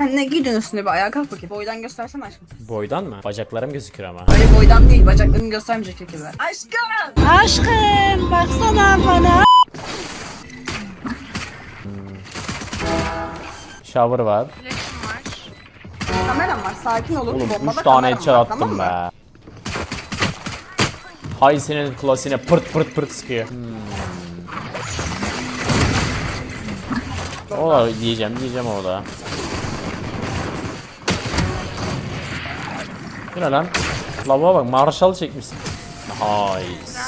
Sen ne giydin üstüne bir ayağa kalk bakayım. Boydan göstersene aşkım. Boydan mı? Bacaklarım gözükür ama. Öyle boydan değil bacaklarını göstermeyecek şekilde. Aşkım! Aşkım baksana bana. Shower var. Flash'ım var. Kameram var sakin olun. Oğlum Bombada 3 tane kameram headshot var, attım tamam mı? be. Hay senin klasine pırt pırt pırt sıkıyor. Hmm. O da diyeceğim diyeceğim orada. Bu ne lan? Lavuğa bak Marshall çekmişsin. Nice.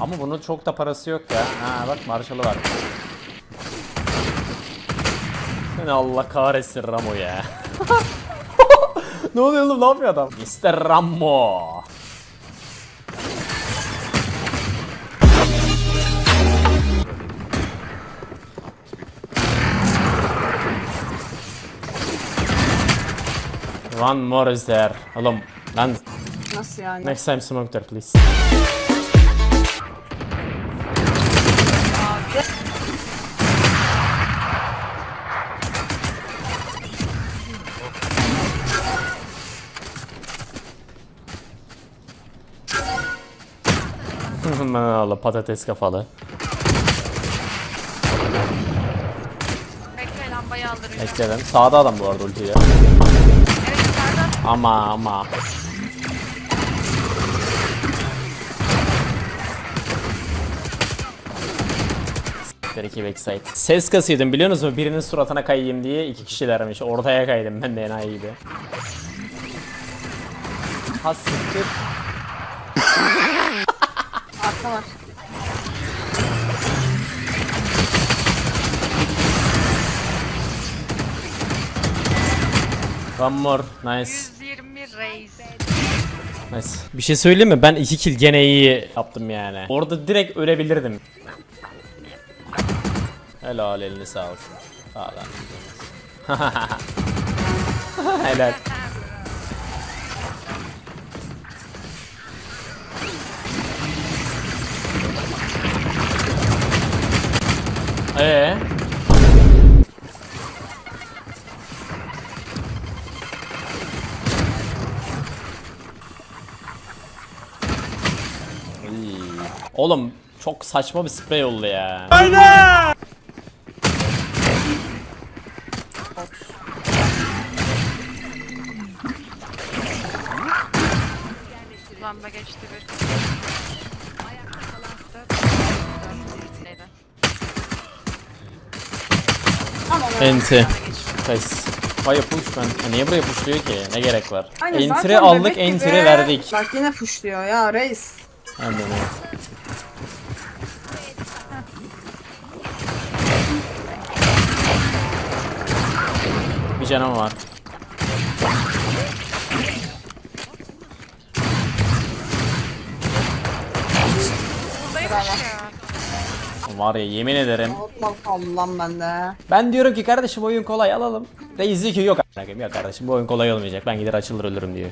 Ama bunun çok da parası yok ya. Ha bak Marshall'ı var. Seni Allah kahretsin Ramo ya. ne oluyor oğlum ne yapıyor adam? Mr. Ramo. One more is there. Oğlum lan Nasıl yani? next time smoke there please. Allah patates kafalı. Bekle lambayı aldıracağım. Bekledim. Sağda adam bu arada ultiyle. Ama ama. Siktir iki backside. Ses kasıyordum biliyor musunuz? Birinin suratına kayayım diye iki kişilermiş. Ortaya kaydım ben de enayi gibi. Ha siktir. Arka var. One more. Nice. 120 reis. Nice. Bir şey söyleyeyim mi? Ben iki kill gene iyi yaptım yani. Orada direkt ölebilirdim. Helal elini sağ olsun. Sağ ol. Helal. Ee? Oğlum çok saçma bir sprey oldu ya. Lamba geçti bir. Neydi? Enti. Nice. Vay push ben. Ha, niye buraya pushluyor ki? Ne gerek var? Aynen, Entry zaten aldık, bebek verdik. Bak yine fuşluyor ya reis. Evet. Bir canım var. Ya. Var ya yemin ederim. Mal kaldı lan bende. Ben diyorum ki kardeşim oyun kolay alalım. Reis diyor ki yok a**ınakayım, yok kardeşim bu oyun kolay olmayacak. Ben gider açılır ölürüm diyor.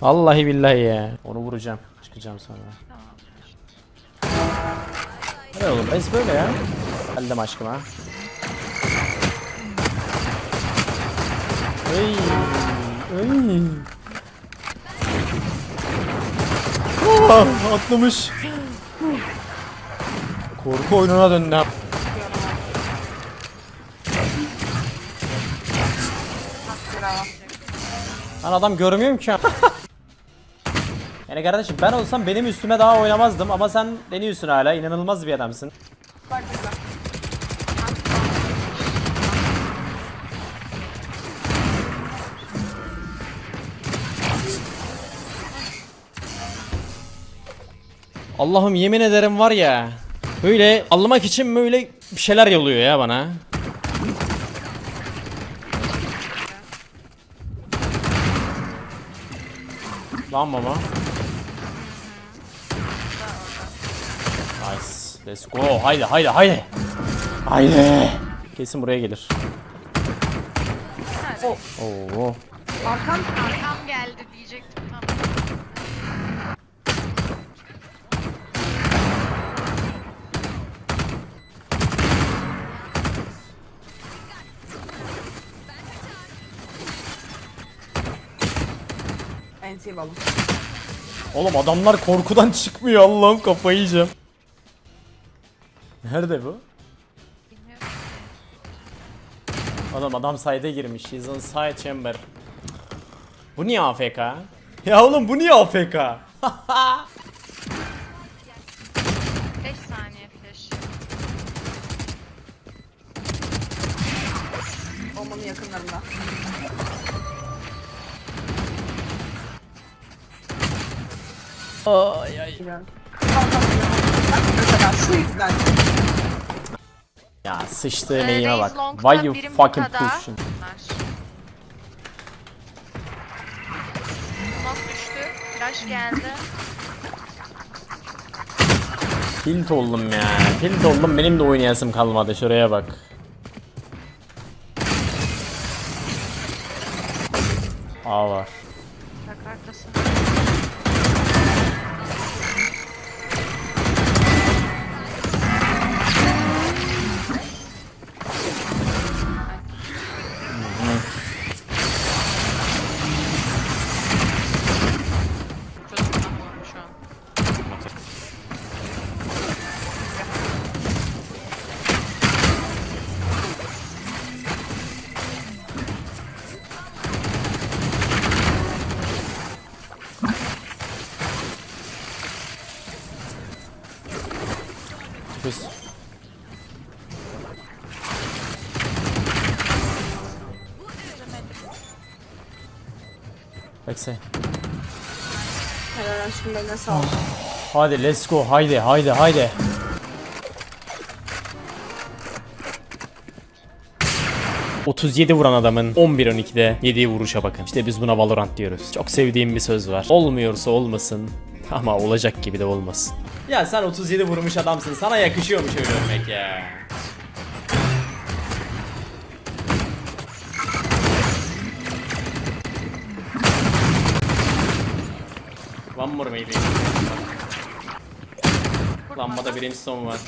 Vallahi billahi ya. Onu vuracağım. Çıkacağım sonra. Ne oğlum reis böyle ya. Geldim aşkıma. Ey, ey. Ah, atlamış. Korku oyununa döndü. Ben adam görmüyorum ki. yani kardeşim ben olsam benim üstüme daha oynamazdım ama sen deniyorsun hala. İnanılmaz bir adamsın. Allah'ım yemin ederim var ya. Böyle almak için böyle bir şeyler yolluyor ya bana. Lan mama. Let's go. Haydi haydi haydi. Haydi. Kesin buraya gelir. Oh. Oo. Arkam, arkam geldi diyecektim tam. Oğlum adamlar korkudan çıkmıyor Allah'ım kafayı yiyeceğim. Nerede bu? Bilmiyorum. Adam adam side'e girmiş. He's on side chamber. Bu niye AFK? Ya oğlum bu niye AFK? 5 saniye flash. Bombanın yakınlarında. Ay ay. Şu yüzden. Ya sıçtığı Ee, neyime bak. Why you fucking pushing? Smoke düştü. Flash geldi. Tilt oldum ya. Tilt oldum benim de oynayasım kalmadı. Şuraya bak. A var. Düz. Bekse. Helal aşkım beline sağlık. Hadi let's go. Haydi haydi haydi. ...37 vuran adamın 11-12'de yediği vuruşa bakın. İşte biz buna Valorant diyoruz. Çok sevdiğim bir söz var. Olmuyorsa olmasın ama olacak gibi de olmasın. Ya sen 37 vurmuş adamsın. Sana yakışıyormuş öyle ölmek ya. One more maybe. Lambada birinci son var.